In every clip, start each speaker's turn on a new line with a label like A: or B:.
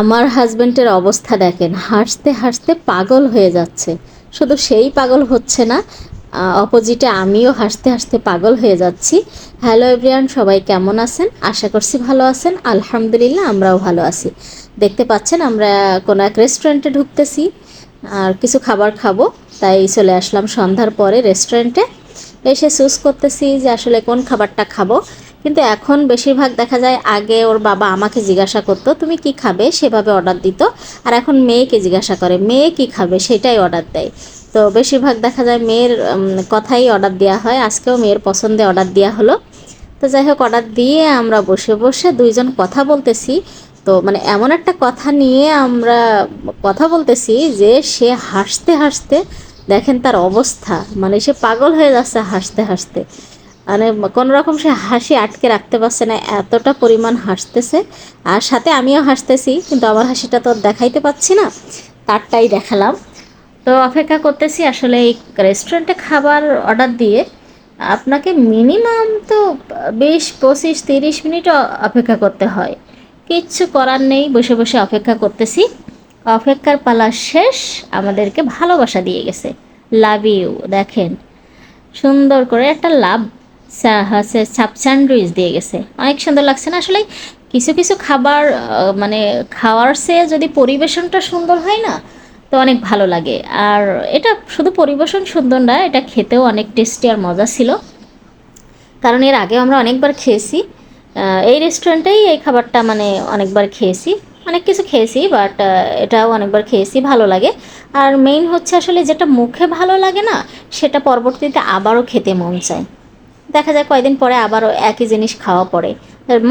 A: আমার হাজবেন্ডের অবস্থা দেখেন, হাসতে হাসতে পাগল হয়ে যাচ্ছে। শুধু সেই পাগল হচ্ছে না অপোজিটে আমিও হাসতে হাসতে পাগল হয়ে যাচ্ছি। হ্যালো এভরিয়ান সবাই কেমন আছেন? আশা করছি ভালো আছেন। আলহামদুলিল্লাহ, আমরাও ভালো আছি। দেখতে পাচ্ছেন, আমরা কোনো এক রেস্টুরেন্টে ঢুকতেছি, আর কিছু খাবার খাব, তাই চলে আসলাম সন্ধ্যার পরে রেস্টুরেন্টে এসে চুজ করতেছি যে আসলে কোন খাবারটা খাব। কিন্তু এখন বেশিরভাগ দেখা যায় আগে ওর বাবা আমাকে জিজ্ঞাসা করতো, তুমি কি খাবে? সেভাবে অর্ডার দিত। আর এখন মেয়েকে জিজ্ঞাসা করে, মেয়ে কি খাবে? সেটাই অর্ডার দেয়। তো বেশিরভাগ দেখা যায় মেয়ের কথাই অর্ডার দেওয়া হয়। আজকেও মেয়ের পছন্দে অর্ডার দেওয়া হলো। তো যাই হোক অর্ডার দিয়ে আমরা বসে বসে দুইজন কথা বলতেছি। তো মানে এমন একটা কথা নিয়ে আমরা কথা বলতেছি যে সে হাসতে হাসতে দেখেন তার অবস্থা। মানে সে পাগল হয়ে যাচ্ছে হাসতে হাসতে। মানে কোনো রকম সে হাসি আটকে রাখতে পারছে না, এতটা পরিমাণ হাসতেছে। আর সাথে আমিও হাসতেছি, কিন্তু আমার হাসিটা তো দেখাইতে পাচ্ছি না, তারটাই দেখালাম। তো অপেক্ষা করতেছি আসলে এই রেস্টুরেন্টে খাবার অর্ডার দিয়ে। আপনাকে মিনিমাম তো বিশ, পঁচিশ, তিরিশ মিনিট অপেক্ষা করতে হয়। কিচ্ছু করার নেই, বসে বসে অপেক্ষা করতেছি। অপেক্ষার পালা শেষ, আমাদেরকে ভালোবাসা দিয়ে গেছে। লাভ ইউ দেখেন। সুন্দর করে একটা লাভ হচ্ছে সাপ স্যান্ডউইচ দিয়ে গেছে। অনেক সুন্দর লাগছে না? আসলে কিছু কিছু খাবার মানে খাওয়ার চেয়ে যদি পরিবেশনটা সুন্দর হয় না, তো অনেক ভালো লাগে। আর এটা শুধু পরিবেশন সুন্দর না, এটা খেতেও অনেক টেস্টি আর মজা ছিল। কারণ এর আগে আমরা অনেকবার খেয়েছি। এই রেস্টুরেন্টেই এই খাবারটা মানে অনেকবার খেয়েছি। অনেক কিছু খেয়েছি বাট এটাও অনেকবার খেয়েছি, ভালো লাগে। আর মেইন হচ্ছে আসলে যেটা মুখে ভালো লাগে না, সেটা পরবর্তীতে আবারও খেতে মন চায়। দেখা যায় কয়দিন পরে আবারও একই জিনিস খাওয়া পড়ে।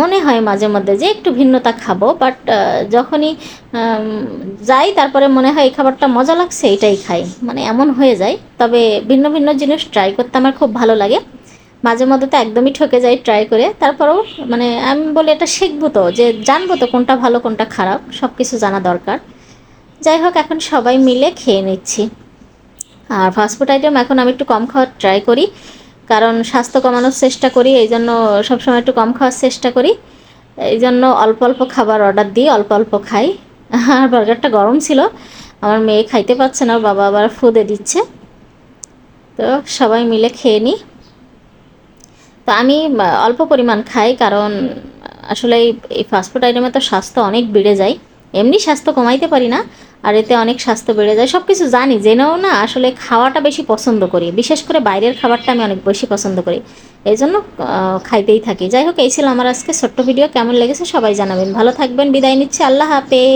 A: মনে হয় মাঝে মধ্যে যে একটু ভিন্নতা খাব বাট যখনই যাই, তারপরে মনে হয় এই খাবারটা মজা লাগছে, এটাই খাই। মানে এমন হয়ে যায়। তবে ভিন্ন ভিন্ন জিনিস ট্রাই করতে আমার খুব ভালো লাগে। মাঝে মধ্যে তো একদমই ঠকে যাই ট্রাই করে। তারপরেও মানে আমি বলি এটা শিখব তো, যে জানব তো কোনটা ভালো, কোনটা খারাপ সব কিছু জানা দরকার। যাই হোক, এখন সবাই মিলে খেয়ে নিচ্ছি। আর ফাস্টফুড আইটেম এখন আমি একটু কম খাওয়ার ট্রাই করি। কারণ স্বাস্থ্য কমানোর চেষ্টা করি, এই জন্য সবসময় একটু কম খাওয়ার চেষ্টা করি। এই জন্য অল্প অল্প খাবার অর্ডার দিই, অল্প অল্প খাই। আর বার্গারটা গরম ছিল, আমার মেয়ে খাইতে পারছে না, বাবা আবার ফুদে দিচ্ছে। তো সবাই মিলে খেয়ে নিই। তো আমি অল্প পরিমাণ খাই, কারণ আসলে এই ফাস্টফুড আইটেমে তো স্বাস্থ্য অনেক বেড়ে যায়। এমনি স্বাস্থ্য কমাইতে পারি না, আর এতে অনেক স্বাস্থ্য বেড়ে যায়। সব কিছু জানি, জেনেও না আসলে খাওয়াটা বেশি পছন্দ করি। বিশেষ করে বাইরের খাবারটা আমি অনেক বেশি পছন্দ করি। এই জন্য খাইতেই থাকি। যাই হোক, এই ছিল আমার আজকে ছোট্ট ভিডিও। কেমন লেগেছে সবাই জানাবেন। ভালো থাকবেন, বিদায় নিচ্ছি। আল্লাহ হাফেজ।